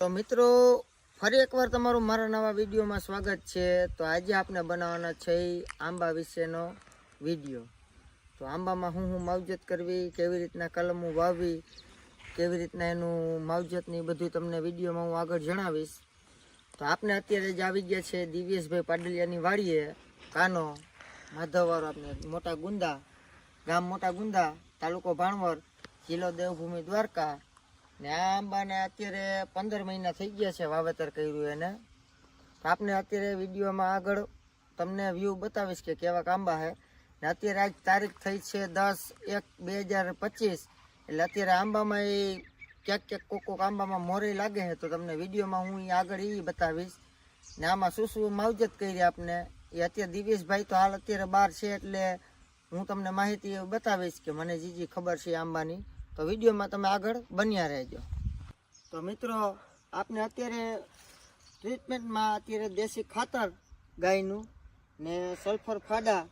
તો મિત્રો, ફરી એકવાર તમારું મારા નવા વિડીયોમાં સ્વાગત છે. તો આજે આપણે બનાવવાના છે આંબા વિશેનો વીડિયો. તો આંબામાં હું હું માવજત કરવી, કેવી રીતના કલમો વાવવી, કેવી રીતના એનું માવજતની બધું તમને વિડીયોમાં હું આગળ જણાવીશ. તો આપણે અત્યારે જ આવી ગયા છે દિવ્યેશભાઈ પાડલિયાની વાડીએ, કાનો, માધવવાળો આપણે મોટા ગુંદા, ગામ મોટા ગુંદા, તાલુકો ભાણવર જિલ્લો દેવભૂમિ દ્વારકા. ને આંબાને અત્યારે પંદર મહિના થઈ ગયા છે વાવેતર કર્યું એને. આપને અત્યારે વિડીયોમાં આગળ તમને વ્યૂ બતાવીશ કે કેવા આંબા છે ને અત્યારે આજ તારીખ થઈ છે દસ એક બે હજાર પચીસ. એટલે અત્યારે આંબામાં એ ક્યાંક ક્યાંક કોક કોક આંબામાં મોરે લાગે છે તો તમને વિડીયોમાં હું એ આગળ એ બતાવીશ. ને આમાં શું શું માવજત કરી આપને. એ અત્યારે દિવેશભાઈ તો હાલ અત્યારે બહાર છે એટલે હું તમને માહિતી બતાવીશ કે મને જે જે ખબર છે આંબાની. તો વિડીયોમાં તમે આગળ બન્યા રહેજો. તો મિત્રો, આપને અત્યારે ટ્રીટમેન્ટમાં અત્યારે દેશી ખાતર ગાયનું ને સલ્ફર ફાડા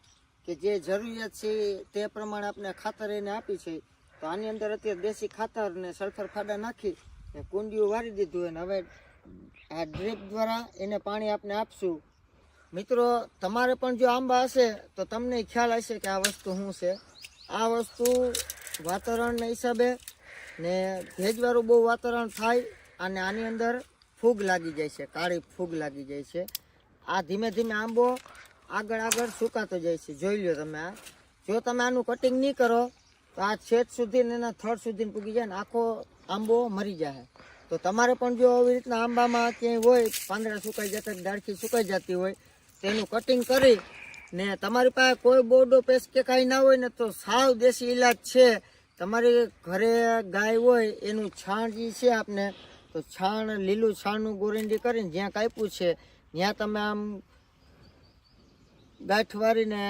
કે જે જરૂરિયાત છે તે પ્રમાણે આપણે ખાતર એને આપી છે. તો આની અંદર અત્યારે દેશી ખાતર ને સલ્ફર ફાડા નાખી ને કુંડીઓ વારી દીધું અને હવે આ ડ્રીપ દ્વારા એને પાણી આપણે આપશું. મિત્રો, તમારે પણ જો આંબા હશે તો તમને ખ્યાલ હશે કે આ વસ્તુ શું છે? આ વસ્તુ વાતાવરણના હિસાબે ને ભેજવાળું બહુ વાતાવરણ થાય અને આની અંદર ફૂગ લાગી જાય છે, કાળી ફૂગ લાગી જાય છે. આ ધીમે ધીમે આંબો આગળ આગળ સુકાતો જાય છે. જોઈ લો તમે આ. જો તમે આનું કટિંગ નહીં કરો, તો આ છેદ સુધી ને એના થડ સુધી પૂગી જાય ને આખો આંબો મરી જાય તો તમારે પણ જો આવી રીતના આંબામાં ક્યાંય હોય, પાંદડા સુકાઈ જતા ડાળખી સુકાઈ જતી હોય તેનું કટિંગ કરી ને તમારી પાસે કોઈ બોર્ડો પેસ્ટ કે કાંઈ ના હોય ને તો સાવ દેશી ઈલાજ છે. તમારી ઘરે ગાય હોય, એનું છાણ જે છે આપને. તો છાણ, લીલું છાણનું ગોરંટી કરીને જ્યાં કાપ્યું છે, ત્યાં તમે આમ ગાંઠ વારીને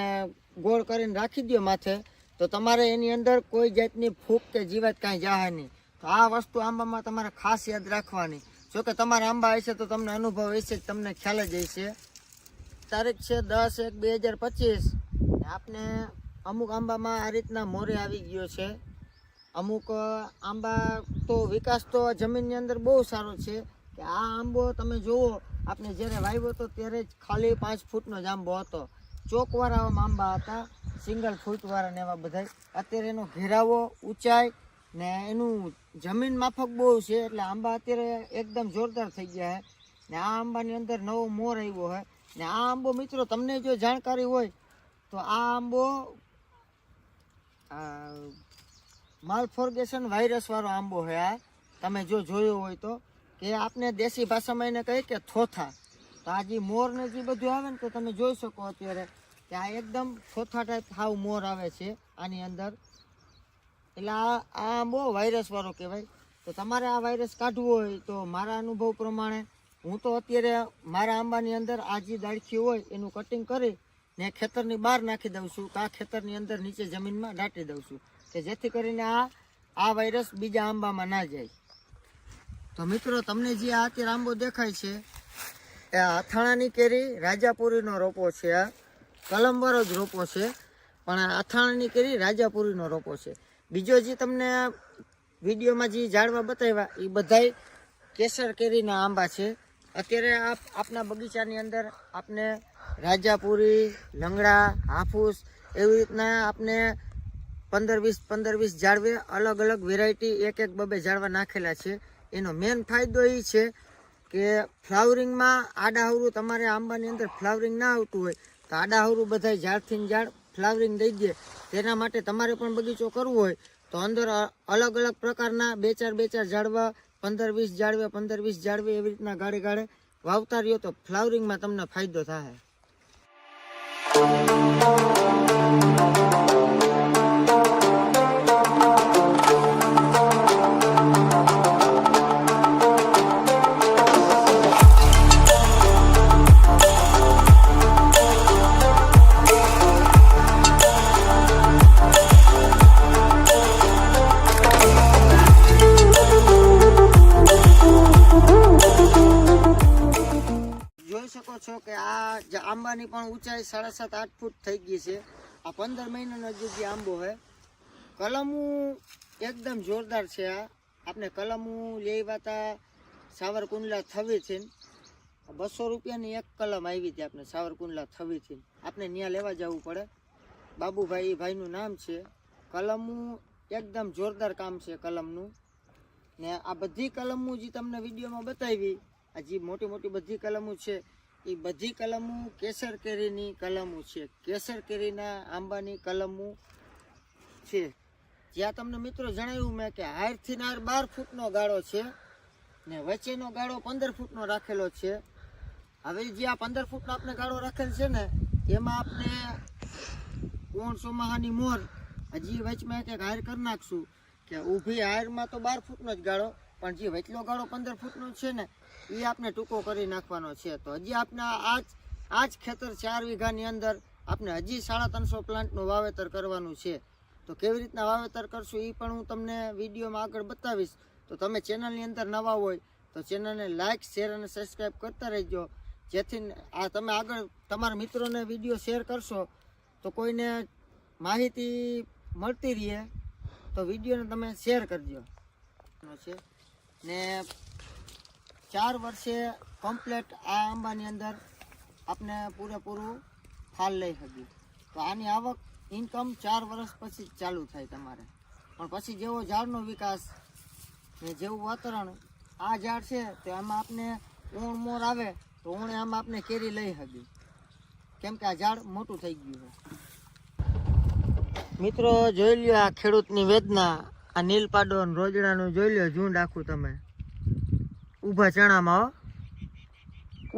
ગોળ કરીને રાખી દો માથે. તો તમારે એની અંદર કોઈ જાતની ફૂગ કે જીવાત કાંઈ જાહે નહીં. તો આ વસ્તુ આંબામાં તમારે ખાસ યાદ રાખવાની. જોકે તમારા આંબા હશે તો તમને અનુભવ હશે જ, તમને ખ્યાલ જ હશે. તારીખ છે દસ એક બે હજાર પચીસ. આપને અમુક આંબામાં આ રીતના મોરે આવી ગયો છે. અમુક આંબા તો વિકાસ તો જમીનની અંદર બહુ સારો છે કે આ આંબો તમે જુઓ આપણે જ્યારે વાવ્યો હતો ત્યારે જ ખાલી પાંચ ફૂટનો જ આંબો હતો. ચોકવાળા આંબા હતા, સિંગલ ફૂટવાળા ને એવા બધા અત્યારે એનો ઘેરાવો ઊંચાઈ ને એનું જમીન માફક બહુ છે એટલે આંબા અત્યારે એકદમ જોરદાર થઈ ગયા છે ને આ આંબાની અંદર નવો મોર આવ્યો છે ને આ આંબો મિત્રો તમને જો જાણકારી હોય, તો આ આંબો માલફોર્ગેશન વાયરસવાળો આંબો છે આ. તમે જો જોયો હોય તો, કે આપણે દેશી ભાષામાં એને કહે કે થોથા. તો આ જે મોર ને જે બધું આવે ને, તો તમે જોઈ શકો અત્યારે કે આ એકદમ થોથા ટાઈપ હાવ મોર આવે છે આની અંદર. એટલે આ આ આંબો વાયરસવાળો કહેવાય. તો તમારે આ વાયરસ કાઢવો હોય તો મારા અનુભવ પ્રમાણે હું તો અત્યારે મારા આંબાની અંદર આ જે દાળખી હોય એનું કટિંગ કરી ને ખેતરની બહાર નાખી દઉં છું તો આ ખેતરની અંદર નીચે જમીનમાં દાટી દઉં છું કે જેથી કરીને આ આ વાયરસ બીજા આંબામાં ના જાય. તો મિત્રો, તમને જે આ અત્યારે આંબો દેખાય છે, એ અથાણાની કેરી, રાજાપુરીનો રોપો છે, આ કલમવાળો જ રોપો છે, પણ અથાણાની કેરી, રાજાપુરીનો રોપો છે. બીજો જે તમને વિડીયોમાં જે ઝાડવા બતાવ્યા, એ બધાય કેસર કેરીના આંબા છે. અત્યારે આપ આપના બગીચાની અંદર આપને રાજાપુરી, લંગડા, હાફૂસ એવી રીતના આપને પંદર વીસ પંદર વીસ ઝાડવે અલગ અલગ વેરાયટી એક એક બબે ઝાડવા નાખેલા છે. એનો મેન ફાયદો એ છે કે ફ્લાવરિંગમાં આડાહવરું તમારે આંબાની અંદર ફ્લાવરિંગ ના આવતું હોય, તો આડાહવરું બધા ઝાડથી ઝાડ ફ્લાવરિંગ દઈ દે. તેના માટે તમારે પણ બગીચો કરવો હોય, તો અંદર અલગ અલગ પ્રકારના બે ચાર બે ચાર ઝાડવા પંદર વીસ જાળવે પંદર વીસ જાળવે એવી રીતના ગાળે ગાડે વાવતા રહ્યો તો ફ્લાવરિંગમાં તમને ફાયદો થાય જોઈ છો કે આ જે આંબાની પણ ઊંચાઈ સાડા સાત, આઠ ફૂટ થઈ ગઈ છે. આ પંદર મહિનાનો જે આંબો છે, કલમું એકદમ જોરદાર છે આ. આપણે કલમું લેવા હતા સાવરકુંડલા થવીથી બસો રૂપિયાની એક કલમ આવી હતી આપણે સાવરકુંડલા થવીથી આપણે ત્યાં લેવા જવું પડે. બાબુભાઈ, એ ભાઈનું નામ છે. કલમું એકદમ જોરદાર કામ છે કલમનું. ને આ બધી કલમો જે તમને વિડીયોમાં બતાવી, આ જે મોટી મોટી બધી કલમો છે એ બધી કલમો કેસર કેરીની કલમો છે. કેસર કેરીના આંબાની કલમો છે. જ્યાં તમને મિત્રો જણાવ્યું મેં કે હારથી નાર બાર ફૂટનો ગાળો છે ને વચ્ચેનો ગાળો પંદર ફૂટનો રાખેલો છે. હવે જે આ પંદર ફૂટનો આપણે ગાળો રાખેલ છે ને એમાં આપણે કોણ ચોમાહાની મોર હજી વચમાં એક હાર કરી નાખશું. કે ઊભી હારમાં તો બાર ફૂટનો જ ગાળો પણ જે વચલો ગાળો પંદર ફૂટનો છે ને, એ આપણે ટૂંકો કરી નાખવાનો છે. તો હજી આપણે આ જ ખેતર ચાર વીઘાની અંદર આપણે હજી સાડા ત્રણસો પ્લાન્ટનું વાવેતર કરવાનું છે. તો કેવી રીતના વાવેતર કરશું એ પણ હું તમને વિડીયોમાં આગળ બતાવીશ. તો તમે ચેનલની અંદર નવા હોય, તો ચેનલને લાઇક શેર અને સબસ્ક્રાઈબ કરતા રહેજો. જેથી આ તમે આગળ તમારા મિત્રોને વીડિયો શેર કરશો, તો કોઈને માહિતી મળતી રહે, તો વિડીયોને તમે શેર કરજો. છે? ને ચાર વર્ષે કમ્પ્લેટ આ આંબાની અંદર આપણે પૂરેપૂરું ફાલ લઈ શકીએ. તો આની આવક ઇન્કમ ચાર વર્ષ પછી ચાલુ થાય તમારે. પણ પછી જેવો ઝાડનો વિકાસ ને જેવું વાતાવરણ આ ઝાડ છે, તો આમાં આપને ઊણ મોર આવે, તો ઊણે આમાં આપણે કેરી લઈ શકીએ. કેમ કે આ ઝાડ મોટું થઈ ગયું છે. મિત્રો, જોઈ લ્યો આ ખેડૂતની વેદના. આ નીલપાડો અને રોજડાનું જોઈ લ્યો, ઝુંડ આખું તમે. ઊભા ચણામાં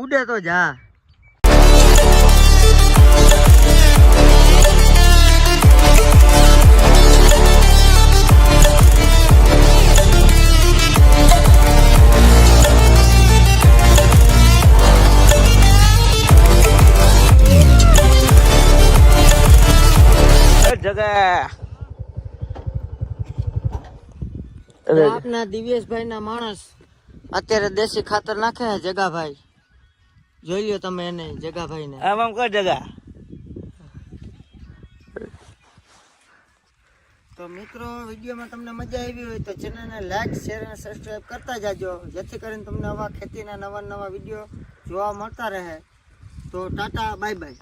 ઉડે તો જા. જગા તો આપના દિવ્યેશભાઈ ના માણસ અત્યારે દેશી ખાતર નાખે છે જગાભાઈ. જોઈ લ્યો તમે એને જગાભાઈ ને આમ આમ કર જગા. તો મિત્રો વિડીયોમાં તમને મજા આવી હોય તો ચેનલને લાઈક શેર અને સબસ્ક્રાઈબ કરતા જાજો. જેથી કરીને તમને આવા ખેતીના નવા નવા વીડિયો જોવા મળતા રહે. તો ટાટા બાય બાય